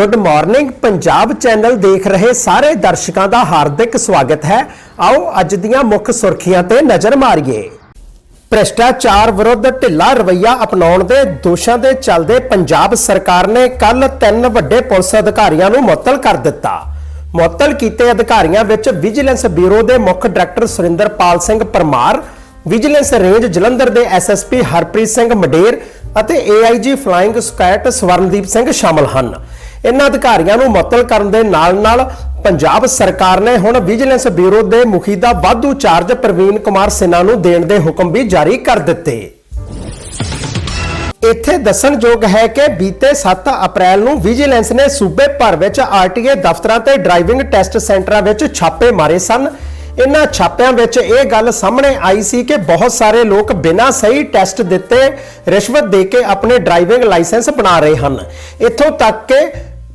Good morning Punjab channel ਦੇਖ ਰਹੇ ਸਾਰੇ ਦਰਸ਼ਕਾਂ ਦਾ ਹਾਰਦਿਕ ਸਵਾਗਤ ਹੈ। ਆਓ ਅੱਜ ਦੀਆਂ ਮੁੱਖ ਸੁਰਖੀਆਂ ਤੇ ਨਜ਼ਰ ਮਾਰੀਏ। ਭ੍ਰਿਸ਼ਟਾਚਾਰ ਵਿਰੁੱਧ ਢਿੱਲਾ ਰਵੱਈਆ ਅਪਣਾਉਣ ਦੇ ਦੋਸ਼ਾਂ ਦੇ ਚੱਲਦੇ ਪੰਜਾਬ ਸਰਕਾਰ ਨੇ ਕੱਲ ਤਿੰਨ ਵੱਡੇ ਪੁਲਿਸ ਅਧਿਕਾਰੀਆਂ ਨੂੰ ਮੁਅੱਤਲ ਕਰ ਦਿੱਤਾ। ਮੁਅੱਤਲ ਕੀਤੇ ਅਧਿਕਾਰੀਆਂ ਵਿੱਚ ਵਿਜੀਲੈਂਸ ਬਿਊਰੋ ਦੇ ਮੁੱਖ director Surinderpal Singh Parmar, vigilance range Jalandhar ਦੇ ਐਸਐਸਪੀ ਹਰਪ੍ਰੀਤ ਸਿੰਘ ਮਡੇਰ ਅਤੇ AIG flying squad Swarandeep Singh ਸ਼ਾਮਲ ਹਨ। ਇਹਨਾਂ ਅਧਿਕਾਰੀਆਂ ਨੂੰ ਮੁਅੱਤਲ ਕਰਨ ਦੇ ਨਾਲ-ਨਾਲ ਪੰਜਾਬ ਸਰਕਾਰ ਨੇ ਹੁਣ ਵਿਜੀਲੈਂਸ ਬਿਊਰੋ ਦੇ ਮੁਖੀ ਦਾ ਵਾਧੂ ਚਾਰਜ ਪ੍ਰਵੀਨ ਕੁਮਾਰ ਸਿਨਹਾ ਨੂੰ ਦੇਣ ਦੇ ਹੁਕਮ ਵੀ ਜਾਰੀ ਕਰ ਦਿੱਤੇ। ਇੱਥੇ ਦੱਸਣਯੋਗ ਹੈ ਕਿ ਬੀਤੇ 7 ਅਪ੍ਰੈਲ ਨੂੰ ਵਿਜੀਲੈਂਸ ਨੇ ਸੂਬੇ ਭਰ ਵਿੱਚ ਆਰਟੀਏ ਦਫ਼ਤਰਾਂ ਤੇ ਡਰਾਈਵਿੰਗ ਟੈਸਟ ਸੈਂਟਰਾਂ ਵਿੱਚ ਛਾਪੇ ਮਾਰੇ ਸਨ। ਇਨ੍ਹਾਂ ਛਾਪਿਆਂ ਵਿੱਚ ਇਹ ਗੱਲ ਸਾਹਮਣੇ ਆਈ ਸੀ ਕਿ ਬਹੁਤ ਸਾਰੇ ਲੋਕ ਬਿਨਾਂ ਸਹੀ ਟੈਸਟ ਦਿੱਤੇ ਰਿਸ਼ਵਤ ਦੇ ਕੇ ਆਪਣੇ ਡਰਾਈਵਿੰਗ ਲਾਇਸੈਂਸ ਬਣਾ ਰਹੇ ਹਨ। ਇੱਥੋਂ ਤੱਕ ਕਿ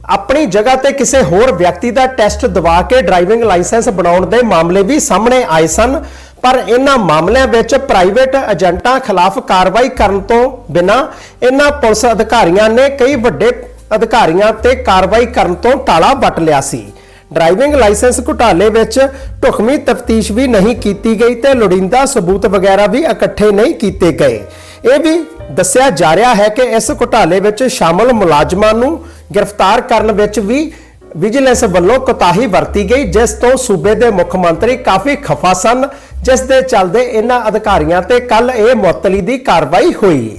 ਆਪਣੀ ਜਗ੍ਹਾ ਤੇ ਕਿਸੇ ਹੋਰ ਵਿਅਕਤੀ ਦਾ ਟੈਸਟ ਦਵਾ ਕੇ ਡਰਾਈਵਿੰਗ ਲਾਇਸੈਂਸ ਬਣਾਉਣ ਦੇ ਮਾਮਲੇ ਵੀ ਸਾਹਮਣੇ ਆਏ ਸਨ, ਪਰ ਇਹਨਾਂ ਮਾਮਲਿਆਂ ਵਿੱਚ ਪ੍ਰਾਈਵੇਟ ਏਜੰਟਾਂ ਖਿਲਾਫ ਕਾਰਵਾਈ ਕਰਨ ਤੋਂ ਬਿਨਾਂ ਇਹਨਾਂ ਪੁਲਿਸ ਅਧਿਕਾਰੀਆਂ ਨੇ ਕਈ ਵੱਡੇ ਅਧਿਕਾਰੀਆਂ ਤੇ ਕਾਰਵਾਈ ਕਰਨ ਤੋਂ ਟਾਲਾ ਵੱਟ ਲਿਆ ਸੀ। ਡਰਾਈਵਿੰਗ ਲਾਇਸੈਂਸ ਘੁਟਾਲੇ ਵਿੱਚ ਢੁਕਵੀਂ ਤਫਤੀਸ਼ ਵੀ ਨਹੀਂ ਕੀਤੀ ਗਈ ਤੇ ਲੋੜੀਂਦਾ ਸਬੂਤ ਵਗੈਰਾ ਵੀ ਇਕੱਠੇ ਨਹੀਂ ਕੀਤੇ ਗਏ। ਇਹ ਵੀ ਦੱਸਿਆ ਜਾ ਰਿਹਾ ਹੈ ਕਿ ਇਸ ਘੁਟਾਲੇ ਵਿੱਚ ਸ਼ਾਮਲ ਮੁਲਾਜ਼ਮਾਂ ਨੂੰ ਗ੍ਰਿਫਤਾਰ ਕਰਨ ਵਿੱਚ ਵੀ ਵਿਜੀਲੈਂਸ ਵੱਲੋਂ ਕੋਤਾਹੀ ਵਰਤੀ ਗਈ, ਜਿਸ ਤੋਂ ਸੂਬੇ ਦੇ ਮੁੱਖ ਮੰਤਰੀ ਕਾਫੀ ਖਫਾ ਸਨ, ਜਿਸ ਦੇ ਚੱਲਦੇ ਇਹਨਾਂ ਅਧਿਕਾਰੀਆਂ ਤੇ ਕੱਲ ਇਹ ਮੁਅੱਤਲੀ ਦੀ ਕਾਰਵਾਈ ਹੋਈ।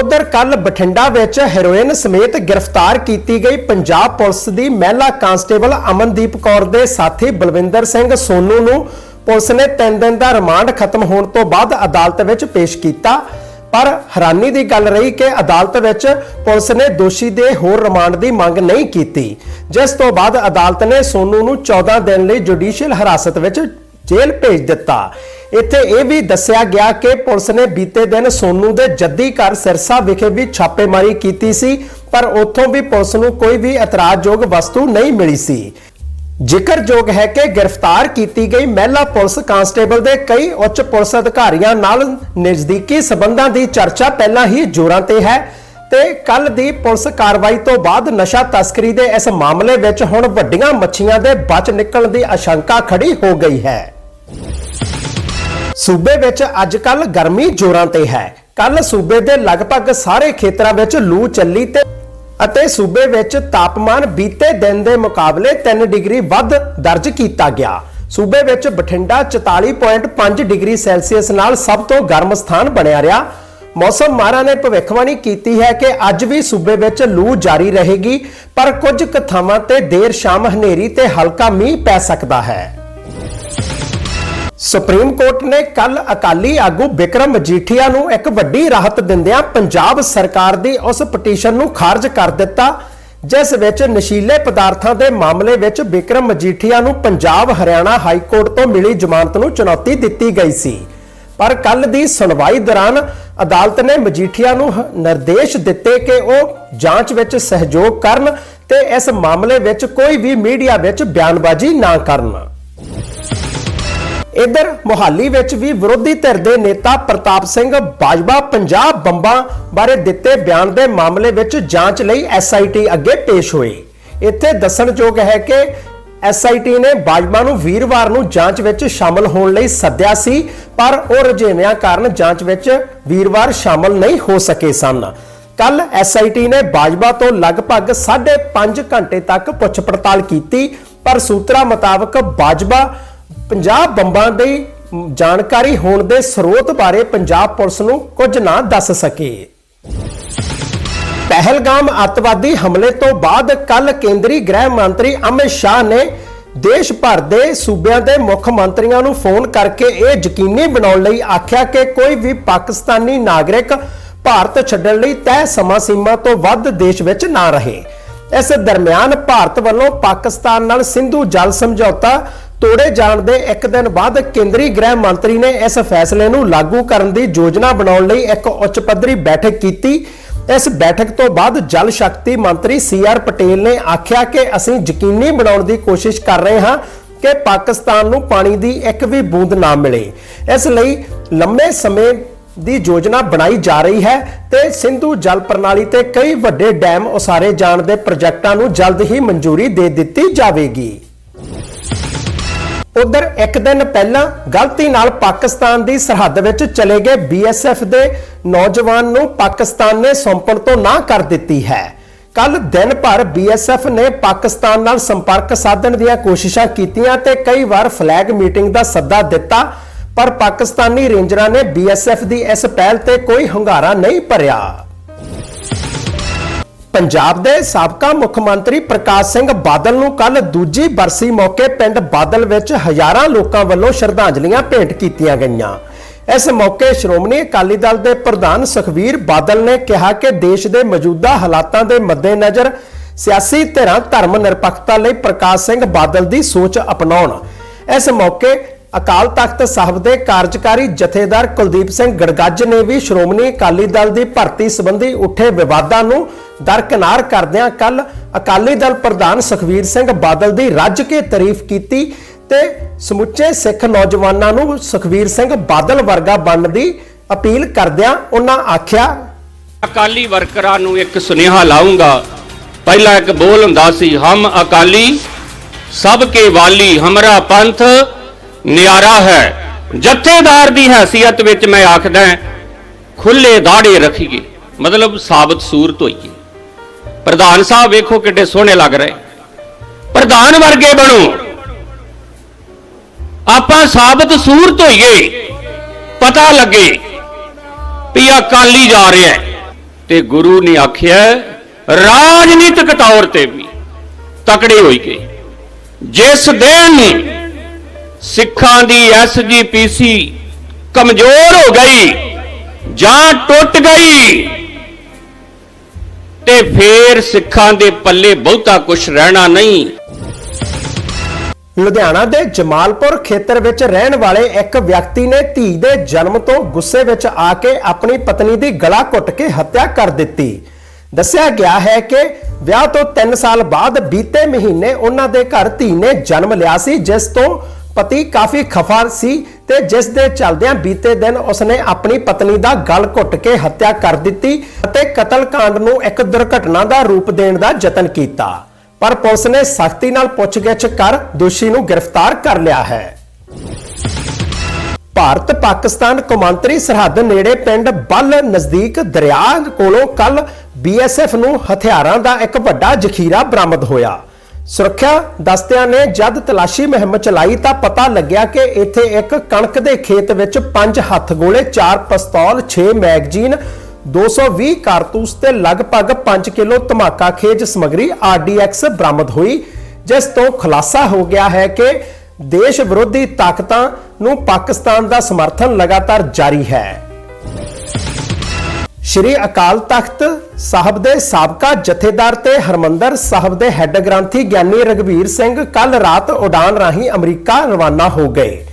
ਉਧਰ ਕੱਲ ਬਠਿੰਡਾ ਵਿੱਚ ਹੈਰੋਇਨ ਸਮੇਤ ਗ੍ਰਿਫਤਾਰ ਕੀਤੀ ਗਈ ਪੰਜਾਬ ਪੁਲਿਸ ਦੀ ਮਹਿਲਾ ਕਾਂਸਟੇਬਲ ਅਮਨਦੀਪ ਕੌਰ ਦੇ ਸਾਥੀ ਬਲਵਿੰਦਰ ਸਿੰਘ ਸੋਨੂ ਨੂੰ ਪੁਲਿਸ ਨੇ 3 ਦਿਨ ਦਾ ਰਿਮਾਂਡ ਖਤਮ ਹੋਣ ਤੋਂ ਬਾਅਦ ਅਦਾਲਤ ਵਿੱਚ ਪੇਸ਼ ਕੀਤਾ। ਪਰ ਹੈਰਾਨੀ ਦੀ ਗੱਲ ਰਹੀ ਕਿ ਅਦਾਲਤ ਵਿੱਚ ਪੁਲਿਸ ਨੇ ਦੋਸ਼ੀ ਦੇ ਹੋਰ ਰਿਮਾਂਡ ਦੀ ਮੰਗ ਨਹੀਂ ਕੀਤੀ। ਜਿਸ ਤੋਂ ਬਾਅਦ ਅਦਾਲਤ ਨੇ ਸੋਨੂ ਨੂੰ 14 ਦਿਨ ਲਈ ਜੁਡੀਸ਼ੀਅਲ ਹਿਰਾਸਤ ਵਿੱਚ ਜੇਲ੍ਹ ਭੇਜ ਦਿੱਤਾ। ਇੱਥੇ ਇਹ ਵੀ ਦੱਸਿਆ ਗਿਆ ਕਿ ਪੁਲਿਸ ਨੇ ਬੀਤੇ ਦਿਨ ਸੋਨੂ ਦੇ ਜੱਦੀ ਘਰ ਸਿਰਸਾ ਵਿਖੇ ਵੀ ਛਾਪੇਮਾਰੀ ਕੀਤੀ ਸੀ, ਪਰ ਉੱਥੋਂ ਵੀ ਪੁਲਿਸ ਨੂੰ ਕੋਈ ਵੀ ਇਤਰਾਜ਼ਯੋਗ ਵਸਤੂ ਨਹੀਂ ਮਿਲੀ ਸੀ। ਜ਼ਿਕਰਯੋਗ ਹੈ ਕਿ ਗ੍ਰਿਫਤਾਰ ਕੀਤੀ ਗਈ ਮਹਿਲਾ ਪੁਲਿਸ ਕਾਂਸਟੇਬਲ ਦੇ ਕਈ ਉੱਚ ਪੁਲਿਸ ਅਧਿਕਾਰੀਆਂ ਨਾਲ ਨਜ਼ਦੀਕੀ ਸਬੰਧਾਂ ਦੀ ਚਰਚਾ ਪਹਿਲਾਂ ਹੀ ਜ਼ੋਰਾਂ ਤੇ ਹੈ ਤੇ ਕੱਲ ਦੀ ਪੁਲਿਸ ਕਾਰਵਾਈ ਤੋਂ ਬਾਅਦ ਨਸ਼ਾ ਤਸਕਰੀ ਦੇ ਇਸ ਮਾਮਲੇ ਵਿੱਚ ਹੁਣ ਵੱਡੀਆਂ ਮੱਛੀਆਂ ਦੇ ਬਚ ਨਿਕਲਣ ਦੀ ਆਸ਼ੰਕਾ ਖੜੀ ਹੋ ਗਈ ਹੈ। ਸੂਬੇ ਵਿੱਚ ਅੱਜ ਕੱਲ ਗਰਮੀ ਜ਼ੋਰਾਂ ਤੇ ਹੈ। ਕੱਲ ਸੂਬੇ ਦੇ ਲਗਭਗ ਸਾਰੇ ਖੇਤਰਾਂ ਵਿੱਚ ਲੂ ਚੱਲੀ ਤੇ ਅਤੇ ਸੂਬੇ ਵਿੱਚ ਤਾਪਮਾਨ ਬੀਤੇ ਦਿਨ ਦੇ ਮੁਕਾਬਲੇ 3 ਡਿਗਰੀ ਵੱਧ ਦਰਜ ਕੀਤਾ ਗਿਆ। ਸੂਬੇ ਵਿੱਚ ਬਠਿੰਡਾ 44.5 ਡਿਗਰੀ ਸੈਲਸੀਅਸ ਨਾਲ ਸਭ ਤੋਂ ਗਰਮ ਸਥਾਨ ਬਣਿਆ ਰਿਹਾ। ਮੌਸਮ ਮਾਹਰਾਂ ਨੇ ਭਵਿੱਖਬਾਣੀ ਕੀਤੀ ਹੈ ਕਿ ਅੱਜ ਵੀ ਸੂਬੇ ਵਿੱਚ ਲੂ ਜਾਰੀ ਰਹੇਗੀ, ਪਰ ਕੁਝ ਕੁ ਥਾਵਾਂ ਤੇ ਦੇਰ ਸ਼ਾਮ ਹਨੇਰੀ ਤੇ ਹਲਕਾ ਮੀਂਹ ਪੈ ਸਕਦਾ ਹੈ। ਸੁਪਰੀਮ ਕੋਰਟ ਨੇ ਕੱਲ ਅਕਾਲੀ ਆਗੂ ਬਿਕਰਮ ਮਜੀਠੀਆ ਨੂੰ ਇੱਕ ਵੱਡੀ ਰਾਹਤ ਦਿੰਦਿਆਂ ਪੰਜਾਬ ਸਰਕਾਰ ਦੀ ਉਸ ਪਟੀਸ਼ਨ ਨੂੰ ਖਾਰਜ ਕਰ ਦਿੱਤਾ, ਜਿਸ ਵਿੱਚ ਨਸ਼ੀਲੇ ਪਦਾਰਥਾਂ ਦੇ ਮਾਮਲੇ ਵਿੱਚ ਬਿਕਰਮ ਮਜੀਠੀਆ ਨੂੰ ਪੰਜਾਬ ਹਰਿਆਣਾ ਹਾਈ ਕੋਰਟ ਤੋਂ ਮਿਲੀ ਜ਼ਮਾਨਤ ਨੂੰ ਚੁਣੌਤੀ ਦਿੱਤੀ ਗਈ ਸੀ। ਪਰ ਕੱਲ ਦੀ ਸੁਣਵਾਈ ਦੌਰਾਨ ਅਦਾਲਤ ਨੇ ਮਜੀਠੀਆ ਨੂੰ ਨਿਰਦੇਸ਼ ਦਿੱਤੇ ਕਿ ਉਹ ਜਾਂਚ ਵਿੱਚ ਸਹਿਯੋਗ ਕਰਨ ਤੇ ਇਸ ਮਾਮਲੇ ਵਿੱਚ ਕੋਈ ਵੀ ਮੀਡੀਆ ਵਿੱਚ ਬਿਆਨਬਾਜ਼ੀ ਨਾ ਕਰਨ। ਇਧਰ ਮੁਹਾਲੀ ਵਿੱਚ ਵੀ ਵਿਰੋਧੀ ਧਿਰ ਦੇ ਨੇਤਾ ਪ੍ਰਤਾਪ ਸਿੰਘ ਬਾਜਵਾ ਪੰਜਾਬ ਬੰਬਾਂ ਬਾਰੇ ਦਿੱਤੇ ਬਿਆਨ ਦੇ ਮਾਮਲੇ ਵਿੱਚ ਜਾਂਚ ਲਈ ਐਸਆਈਟੀ ਅੱਗੇ ਪੇਸ਼ ਹੋਏ। ਇੱਥੇ ਦੱਸਣਯੋਗ ਹੈ ਕਿ ਐਸਆਈਟੀ ਨੇ ਬਾਜਵਾ ਨੂੰ ਵੀਰਵਾਰ ਨੂੰ ਜਾਂਚ ਵਿੱਚ ਸ਼ਾਮਲ ਹੋਣ ਲਈ ਸੱਦਿਆ ਸੀ, ਪਰ ਉਹ ਰੁਝੇਵਿਆਂ ਕਾਰਨ ਜਾਂਚ ਵਿੱਚ ਵੀਰਵਾਰ ਸ਼ਾਮਲ ਨਹੀਂ ਹੋ ਸਕੇ ਸਨ। ਕੱਲ ਐਸਆਈਟੀ ਨੇ ਬਾਜਵਾ ਤੋਂ ਲਗਭਗ 5.5 ਘੰਟੇ ਤੱਕ ਪੁੱਛ ਪੜਤਾਲ ਕੀਤੀ, ਪਰ ਸੂਤਰਾਂ ਮੁਤਾਬਕ ਬਾਜਵਾ ਪੰਜਾਬ ਬੰਬਾਂ ਦੀ ਜਾਣਕਾਰੀ ਹੋਣ ਦੇ ਸਰੋਤ ਬਾਰੇ ਪੰਜਾਬ ਪੁਲਿਸ ਨੂੰ ਕੁਝ ਨਾ ਦੱਸ ਸਕੇ। ਪਹਿਲਗਾਮ ਅੱਤਵਾਦੀ ਹਮਲੇ ਤੋਂ ਬਾਅਦ ਕੱਲ ਕੇਂਦਰੀ ਗ੍ਰਹਿ ਮੰਤਰੀ ਅਮਿਤ ਸ਼ਾਹ ਨੇ ਦੇਸ਼ ਭਰ ਦੇ ਸੂਬਿਆਂ ਦੇ ਮੁੱਖ ਮੰਤਰੀਆਂ ਨੂੰ ਫੋਨ ਕਰਕੇ ਇਹ ਯਕੀਨੀ ਬਣਾਉਣ ਲਈ ਆਖਿਆ ਕਿ ਕੋਈ ਵੀ ਪਾਕਿਸਤਾਨੀ ਨਾਗਰਿਕ ਭਾਰਤ ਛੱਡਣ ਲਈ ਤੈਅ ਸਮਾਂ ਸੀਮਾ ਤੋਂ ਵੱਧ ਦੇਸ਼ ਵਿੱਚ ਨਾ ਰਹੇ। ਇਸ ਦਰਮਿਆਨ ਭਾਰਤ ਵੱਲੋਂ ਪਾਕਿਸਤਾਨ ਨਾਲ ਸਿੰਧੂ ਜਲ ਸਮਝੌਤਾ ਤੋੜੇ ਜਾਣ ਦੇ ਇੱਕ ਦਿਨ ਬਾਅਦ ਕੇਂਦਰੀ ਗ੍ਰਹਿ ਮੰਤਰੀ ਨੇ ਇਸ ਫੈਸਲੇ ਨੂੰ ਲਾਗੂ ਕਰਨ ਦੀ ਯੋਜਨਾ ਬਣਾਉਣ ਲਈ ਇੱਕ ਉੱਚ ਪੱਧਰੀ ਬੈਠਕ ਕੀਤੀ। ਇਸ ਬੈਠਕ ਤੋਂ ਬਾਅਦ ਜਲ ਸ਼ਕਤੀ ਮੰਤਰੀ ਸੀ ਆਰ ਪਟੇਲ ਨੇ ਆਖਿਆ ਕਿ ਅਸੀਂ ਯਕੀਨੀ ਬਣਾਉਣ ਦੀ ਕੋਸ਼ਿਸ਼ ਕਰ ਰਹੇ ਹਾਂ ਕਿ ਪਾਕਿਸਤਾਨ ਨੂੰ ਪਾਣੀ ਦੀ ਇੱਕ ਵੀ ਬੂੰਦ ਨਾ ਮਿਲੇ। ਇਸ ਲਈ ਲੰਮੇ ਸਮੇਂ ਦੀ ਯੋਜਨਾ ਬਣਾਈ ਜਾ ਰਹੀ ਹੈ ਤੇ ਸਿੰਧੂ ਜਲ ਪ੍ਰਣਾਲੀ ਤੇ ਕਈ ਵੱਡੇ ਡੈਮ ਉਸਾਰੇ ਜਾਣ ਦੇ ਪ੍ਰੋਜੈਕਟਾਂ ਨੂੰ ਜਲਦ ਹੀ ਮਨਜ਼ੂਰੀ ਦੇ ਦਿੱਤੀ ਜਾਵੇਗੀ। ਉਧਰ ਇੱਕ ਦਿਨ ਪਹਿਲਾਂ ਗਲਤੀ ਨਾਲ ਪਾਕਿਸਤਾਨ ਦੀ ਸਰਹੱਦ ਵਿੱਚ ਚਲੇ ਗਏ ਬੀਐਸਐਫ ਦੇ ਨੌਜਵਾਨ ਨੂੰ ਪਾਕਿਸਤਾਨ ਨੇ ਸੌਂਪਣ ਤੋਂ ਨਾ ਕਰ ਦਿੱਤੀ ਹੈ। ਕੱਲ ਦਿਨ ਭਰ ਬੀਐਸਐਫ ਨੇ ਪਾਕਿਸਤਾਨ ਨਾਲ ਸੰਪਰਕ ਸਾਧਣ ਦੀਆਂ ਕੋਸ਼ਿਸ਼ਾਂ ਕੀਤੀਆਂ ਤੇ ਕਈ ਵਾਰ ਫਲੈਗ ਮੀਟਿੰਗ ਦਾ ਸੱਦਾ ਦਿੱਤਾ, ਪਰ ਪਾਕਿਸਤਾਨੀ ਰੇਂਜਰਾਂ ਨੇ ਬੀਐਸਐਫ ਦੀ ਇਸ ਪਹਿਲ ਤੇ ਕੋਈ ਹੰਗਾਰਾ ਨਹੀਂ ਭਰਿਆ। ਪੰਜਾਬ ਦੇ ਸਾਬਕਾ ਮੁੱਖ ਮੰਤਰੀ ਪ੍ਰਕਾਸ਼ ਸਿੰਘ ਬਾਦਲ ਨੂੰ ਕੱਲ ਦੂਜੀ ਬਰਸੀ ਮੌਕੇ ਪਿੰਡ ਬਾਦਲ ਵਿੱਚ ਹਜ਼ਾਰਾਂ ਲੋਕਾਂ ਵੱਲੋਂ ਸ਼ਰਧਾਂਜਲੀਆਂ ਭੇਟ ਕੀਤੀਆਂ ਗਈਆਂ। ਇਸ ਮੌਕੇ ਸ਼੍ਰੋਮਣੀ ਅਕਾਲੀ ਦਲ ਦੇ ਪ੍ਰਧਾਨ ਸੁਖਵੀਰ ਬਾਦਲ ਨੇ ਕਿਹਾ ਕਿ ਦੇਸ਼ ਦੇ ਮੌਜੂਦਾ ਹਾਲਾਤਾਂ ਦੇ ਮੱਦੇਨਜ਼ਰ ਸਿਆਸੀ ਧਿਰਾਂ ਧਰਮ ਨਿਰਪੱਖਤਾ ਲਈ ਪ੍ਰਕਾਸ਼ ਸਿੰਘ ਬਾਦਲ ਦੀ ਸੋਚ ਅਪਣਾਉਣ। ਇਸ ਮੌਕੇ ਅਕਾਲ ਤਖਤ ਸਾਹਿਬ ਦੇ ਕਾਰਜਕਾਰੀ ਜਥੇਦਾਰ ਕੁਲਦੀਪ ਸਿੰਘ ਗੜਗੱਜ ਨੇ ਵੀ ਸ਼੍ਰੋਮਣੀ ਅਕਾਲੀ ਦਲ ਦੀ ਭਰਤੀ ਸੰਬੰਧੀ ਉੱਠੇ ਵਿਵਾਦਾਂ ਨੂੰ ਦਰਕਨਾਰ ਕਰਦਿਆਂ ਕੱਲ ਅਕਾਲੀ ਦਲ ਪ੍ਰਧਾਨ ਸੁਖਵੀਰ ਸਿੰਘ ਬਾਦਲ ਦੀ ਰੱਜ ਕੇ ਤਾਰੀਫ ਕੀਤੀ ਤੇ ਸਮੁੱਚੇ ਸਿੱਖ ਨੌਜਵਾਨਾਂ ਨੂੰ ਸੁਖਵੀਰ ਸਿੰਘ ਬਾਦਲ ਵਰਗਾ ਬਣਨ ਦੀ ਅਪੀਲ ਕਰਦਿਆਂ ਉਹਨਾਂ ਆਖਿਆ, ਅਕਾਲੀ ਵਰਕਰਾਂ ਨੂੰ ਇੱਕ ਸੁਨੇਹਾ ਲਾਉਂਗਾ ਪਹਿਲਾ ਇੱਕ ਬੋਲ ਹੁੰਦਾ ਸੀ, ਹਮ ਅਕਾਲੀ, ਸਭ ਕੇ ਵਾਲੀ, ਹਮਰਾ ਪੰਥ ਨਿਆਰਾ ਹੈ। ਜਥੇਦਾਰ ਦੀ ਹੈਸੀਅਤ ਵਿੱਚ ਮੈਂ ਆਖਦਾ ਖੁੱਲੇ ਦਾੜੇ ਰੱਖੀਏ। ਮਤਲਬ ਸਾਬਤ ਸੂਰਤ ਹੋਈਏ। ਪ੍ਰਧਾਨ ਸਾਹਿਬ ਵੇਖੋ ਕਿੱਡੇ ਸੋਹਣੇ ਲੱਗ ਰਹੇ। ਪ੍ਰਧਾਨ ਵਰਗੇ ਬਣੋ। ਆਪਾਂ ਸਾਬਤ ਸੂਰਤ ਹੋਈਏ, ਪਤਾ ਲੱਗੇ ਵੀ ਅਕਾਲੀ ਜਾ ਰਿਹਾ ਤੇ ਗੁਰੂ ਨੇ ਆਖਿਆ, ਰਾਜਨੀਤਿਕ ਤੌਰ ਤੇ ਵੀ ਤਕੜੇ ਹੋਈ ਗਏ। ਜਿਸ ਦਿਨ ਸਿੱਖਾਂ ਦੀ ਐਸਜੀਪੀਸੀ ਕਮਜ਼ੋਰ ਹੋ ਗਈ ਜਾਂ ਟੁੱਟ ਗਈ ਤੇ ਫੇਰ ਸਿੱਖਾਂ ਦੇ ਪੱਲੇ ਬਹੁਤਾ ਕੁਝ ਰਹਿਣਾ ਨਹੀਂ। ਲੁਧਿਆਣਾ ਦੇ ਜਮਾਲਪੁਰ ਖੇਤਰ ਵਿੱਚ ਰਹਿਣ ਵਾਲੇ ਇੱਕ ਵਿਅਕਤੀ ਨੇ ਧੀ ਦੇ ਜਨਮ ਤੋਂ ਗੁੱਸੇ ਵਿੱਚ ਆ ਕੇ ਆਪਣੀ ਪਤਨੀ ਦੀ ਗਲਾ ਘੁੱਟ ਕੇ ਹੱਤਿਆ ਕਰ ਦਿੱਤੀ। ਦੱਸਿਆ ਗਿਆ ਹੈ ਕਿ ਵਿਆਹ ਤੋਂ 3 ਸਾਲ ਬਾਅਦ ਬੀਤੇ ਮਹੀਨੇ ਉਹਨਾਂ ਦੇ ਘਰ ਧੀ ਨੇ ਜਨਮ ਲਿਆ ਸੀ, ਜਿਸ ਤੋਂ ਪਤੀ ਕਾਫੀ ਖਫਾ ਸੀ ਤੇ ਜਿਸ ਦੇ ਚਲਦਿਆਂ ਬੀਤੇ ਦਿਨ ਉਸਨੇ ਆਪਣੀ ਪਤਨੀ ਦਾ ਗਲ ਘੁੱਟ ਕੇ ਹੱਤਿਆ ਕਰ ਦਿੱਤੀ ਅਤੇ ਕਤਲकांड ਨੂੰ ਇੱਕ ਦੁਰਘਟਨਾ ਦਾ ਰੂਪ ਦੇਣ ਦਾ ਯਤਨ ਕੀਤਾ। ਪਰ ਪੁਲਿਸ ਨੇ ਸਖਤੀ ਨਾਲ ਪੁੱਛਗਿੱਛ ਕਰ ਦੋਸ਼ੀ ਨੂੰ ਗ੍ਰਿਫਤਾਰ ਕਰ ਲਿਆ ਹੈ। ਭਾਰਤ ਪਾਕਿਸਤਾਨ ਕੌਮਾਂਤਰੀ ਸਰਹੱਦ ਨੇੜੇ ਪਿੰਡ ਬੱਲ ਨਜ਼ਦੀਕ ਦਰਿਆ ਕੋਲੋਂ ਕੱਲ ਬੀਐਸਐਫ ਨੂੰ ਹਥਿਆਰਾਂ ਦਾ ਇੱਕ ਵੱਡਾ ਜ਼ਖੀਰਾ ਬਰਾਮਦ ਹੋਇਆ। ਸੁਰੱਖਿਆ ਦਸਤਿਆਂ ਨੇ ਜਦ ਤਲਾਸ਼ੀ ਮੁਹਿੰਮ ਚਲਾਈ ਤਾਂ ਪਤਾ ਲੱਗਿਆ ਕਿ ਇੱਥੇ ਇੱਕ ਕਣਕ ਦੇ ਖੇਤ ਵਿੱਚ 5 ਹੱਥ ਗੋਲੇ 4 ਪਿਸਤੌਲ 6 ਮੈਗਜ਼ੀਨ 220 ਕਾਰਤੂਸ ਤੇ ਲਗਭਗ 5 ਕਿਲੋ ਧਮਾਕਾ ਖੇਜ ਸਮਗਰੀ ਆਰਡੀਐਕਸ ਬਰਾਮਦ ਹੋਈ, ਜਿਸ ਤੋਂ ਖੁਲਾਸਾ ਹੋ ਗਿਆ ਹੈ ਕਿ ਦੇਸ਼ ਵਿਰੋਧੀ ਤਾਕਤਾਂ ਨੂੰ ਪਾਕਿਸਤਾਨ ਦਾ ਸਮਰਥਨ ਲਗਾਤਾਰ ਜਾਰੀ ਹੈ। ਸ਼੍ਰੀ ਅਕਾਲ ਤਖਤ ਸਾਹਿਬ ਦੇ ਸਾਬਕਾ ਜਥੇਦਾਰ ਤੇ ਹਰਮੰਦਰ ਸਾਹਿਬ ਦੇ ਹੈੱਡ ਗ੍ਰੰਥੀ ਗਿਆਨੀ ਰਗਵੀਰ ਸਿੰਘ ਕੱਲ ਰਾਤ ਉਡਾਨ ਰਾਹੀਂ ਅਮਰੀਕਾ ਰਵਾਨਾ ਹੋ ਗਏ।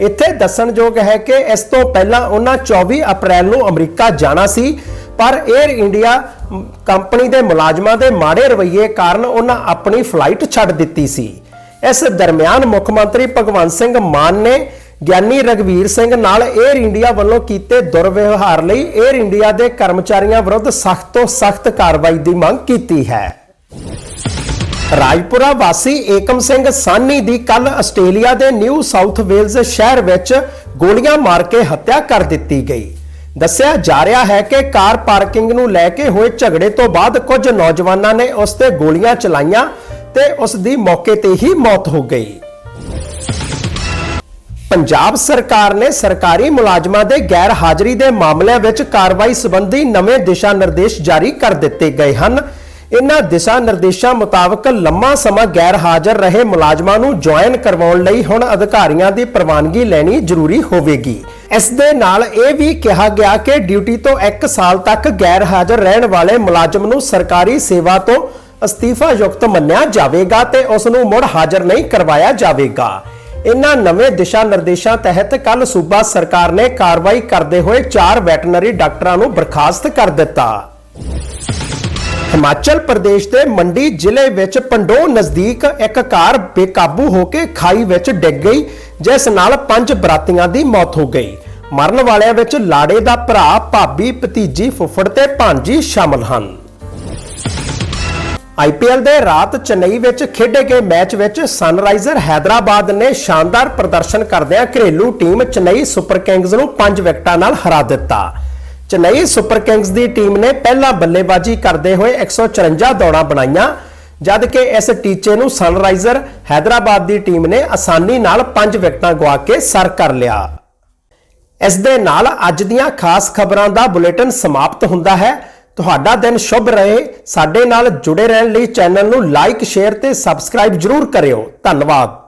ਇੱਥੇ ਦੱਸਣਯੋਗ ਹੈ ਕਿ ਇਸ ਤੋਂ ਪਹਿਲਾਂ ਉਹਨਾਂ 24 ਅਪ੍ਰੈਲ ਨੂੰ ਅਮਰੀਕਾ ਜਾਣਾ ਸੀ, ਪਰ 에ਅਰ ਇੰਡੀਆ ਕੰਪਨੀ ਦੇ ਮੁਲਾਜ਼ਮਾਂ ਦੇ ਮਾੜੇ ਰਵੱਈਏ ਕਾਰਨ ਉਹਨਾਂ ਆਪਣੀ ਫਲਾਈਟ ਛੱਡ ਦਿੱਤੀ ਸੀ। ਇਸ ਦਰਮਿਆਨ ਮੁੱਖ ਮੰਤਰੀ ਭਗਵੰਤ ਸਿੰਘ ਮਾਨ ਨੇ ਗਿਆਨੀ ਰਗਵੀਰ ਸਿੰਘ ਨਾਲ 에ਅਰ ਇੰਡੀਆ ਵੱਲੋਂ ਕੀਤੇ ਦੁਰਵਿਵਹਾਰ ਲਈ 에ਅਰ ਇੰਡੀਆ ਦੇ ਕਰਮਚਾਰੀਆਂ ਵਿਰੁੱਧ ਸਖਤ ਤੋਂ ਸਖਤ ਕਾਰਵਾਈ ਦੀ ਮੰਗ ਕੀਤੀ ਹੈ। ਰਾਜਪੁਰਾ ਵਾਸੀ ਏਕਮ ਸਿੰਘ ਸਾਨੀ ਦੀ ਕੱਲ ਆਸਟ੍ਰੇਲੀਆ ਦੇ ਨਿਊ ਸਾਊਥ ਵੇਲਜ਼ ਸ਼ਹਿਰ ਵਿੱਚ ਗੋਲੀਆਂ ਮਾਰ ਕੇ ਹੱਤਿਆ ਕਰ ਦਿੱਤੀ ਗਈ। ਦੱਸਿਆ ਜਾ ਰਿਹਾ ਹੈ ਕਿ ਕਾਰ ਪਾਰਕਿੰਗ ਨੂੰ ਲੈ ਕੇ ਹੋਏ ਝਗੜੇ ਤੋਂ ਬਾਅਦ ਕੁਝ ਨੌਜਵਾਨਾਂ ਨੇ ਉਸ ਤੇ ਗੋਲੀਆਂ ਚਲਾਈਆਂ ਤੇ ਉਸ ਦੀ ਮੌਕੇ ਤੇ ਹੀ ਮੌਤ ਹੋ ਗਈ। ਪੰਜਾਬ ਸਰਕਾਰ ਨੇ ਸਰਕਾਰੀ ਮੁਲਾਜ਼ਮਾਂ ਦੇ ਗੈਰ ਹਾਜ਼ਰੀ ਦੇ ਮਾਮਲਿਆਂ ਵਿੱਚ ਕਾਰਵਾਈ ਸੰਬੰਧੀ ਨਵੇਂ ਦਿਸ਼ਾ ਨਿਰਦੇਸ਼ ਜਾਰੀ ਕਰ ਦਿੱਤੇ ਗਏ ਹਨ। ਇਨ੍ਹਾਂ ਦਿਸ਼ਾ ਨਿਰਦੇਸ਼ਾਂ ਮੁਤਾਬਕ ਲੰਮਾ ਸਮਾਂ ਗੈਰ ਹਾਜ਼ਰ ਰਹੇ ਮੁਲਾਜ਼ਮਾਂ ਨੂੰ ਜੁਆਇਨ ਕਰਵਾਉਣ ਲਈ ਹੁਣ ਅਧਿਕਾਰੀਆਂ ਦੀ ਪ੍ਰਵਾਨਗੀ ਲੈਣੀ ਜ਼ਰੂਰੀ ਹੋਵੇਗੀ। ਇਸ ਦੇ ਨਾਲ ਇਹ ਵੀ ਕਿਹਾ ਗਿਆ ਕਿ ਡਿਊਟੀ ਤੋਂ 1 ਸਾਲ ਤੱਕ ਗੈਰ ਹਾਜ਼ਰ ਰਹਿਣ ਵਾਲੇ ਮੁਲਾਜ਼ਮ ਨੂੰ ਸਰਕਾਰੀ ਸੇਵਾ ਤੋਂ ਅਸਤੀਫਾ ਯੁਕਤ ਮੰਨਿਆ ਜਾਵੇਗਾ ਤੇ ਉਸ ਨੂੰ ਮੁੜ ਹਾਜ਼ਰ ਨਹੀਂ ਕਰਵਾਇਆ ਜਾਵੇਗਾ। ਇਨ੍ਹਾਂ ਨਵੇਂ ਦਿਸ਼ਾ ਨਿਰਦੇਸ਼ਾਂ ਤਹਿਤ ਕੱਲ ਸੂਬਾ ਸਰਕਾਰ ਨੇ ਕਾਰਵਾਈ ਕਰਦੇ ਹੋਏ ਚਾਰ ਵੈਟਰਨਰੀ ਡਾਕਟਰਾਂ ਨੂੰ ਬਰਖਾਸਤ ਕਰ ਦਿੱਤਾ। ਹਿਮਾਚਲ ਪ੍ਰਦੇਸ਼ ਦੇ ਮੰਡੀ ਜ਼ਿਲ੍ਹੇ ਵਿੱਚ ਪੰਡੋ ਨਜ਼ਦੀਕ ਇੱਕ ਕਾਰ ਬੇਕਾਬੂ ਹੋ ਕੇ ਖਾਈ ਵਿੱਚ ਡਿੱਗ ਗਈ, ਜਿਸ ਨਾਲ ਪੰਜ ਬਰਾਤੀਆਂ ਦੀ ਮੌਤ ਹੋ ਗਈ। ਮਰਨ ਵਾਲਿਆਂ ਵਿੱਚ ਲਾੜੇ ਦਾ ਭਰਾ, ਭਾਬੀ ਭਤੀਜੀ ਫੁੱਫੜ ਤੇ ਭਾਂਜੀ ਸ਼ਾਮਲ ਹਨ। ਆਈਪੀਐਲ ਦੇ ਰਾਤ ਚੇਨਈ ਵਿੱਚ ਖੇਡੇ ਗਏ ਮੈਚ ਵਿੱਚ ਸਨਰਾਈਜ਼ਰ ਹੈਦਰਾਬਾਦ ਨੇ ਸ਼ਾਨਦਾਰ ਪ੍ਰਦਰਸ਼ਨ ਕਰਦਿਆਂ ਘਰੇਲੂ ਟੀਮ ਚੇਨਈ ਸੁਪਰ ਕਿੰਗਜ਼ ਨੂੰ 5 ਵਿਕਟਾਂ ਨਾਲ ਹਰਾ ਦਿੱਤਾ। ਚੇਨਈ ਸੁਪਰ ਕਿੰਗਜ਼ ਦੀ ਟੀਮ ਨੇ ਪਹਿਲਾਂ ਬੱਲੇਬਾਜ਼ੀ ਕਰਦੇ ਹੋਏ 154 ਦੌੜਾਂ ਬਣਾਈਆਂ, ਜਦ ਕਿ ਇਸ ਟੀਚੇ ਨੂੰ ਸਨਰਾਈਜ਼ਰ ਹੈਦਰਾਬਾਦ ਦੀ ਟੀਮ ਨੇ ਆਸਾਨੀ ਨਾਲ 5 ਵਿਕਟਾਂ ਗਵਾ ਕੇ ਸਰ ਕਰ ਲਿਆ। ਇਸ ਦੇ ਨਾਲ ਅੱਜ ਦੀਆਂ ਖਾਸ ਖਬਰਾਂ ਦਾ ਬੁਲੇਟਿਨ ਸਮਾਪਤ ਹੁੰਦਾ ਹੈ। ਤੁਹਾਡਾ ਦਿਨ ਸ਼ੁਭ ਰਹੇ। ਸਾਡੇ ਨਾਲ ਜੁੜੇ ਰਹਿਣ ਲਈ ਚੈਨਲ ਨੂੰ ਲਾਈਕ ਸ਼ੇਅਰ ਤੇ ਸਬਸਕ੍ਰਾਈਬ ਜਰੂਰ ਕਰਿਓ। ਧੰਨਵਾਦ।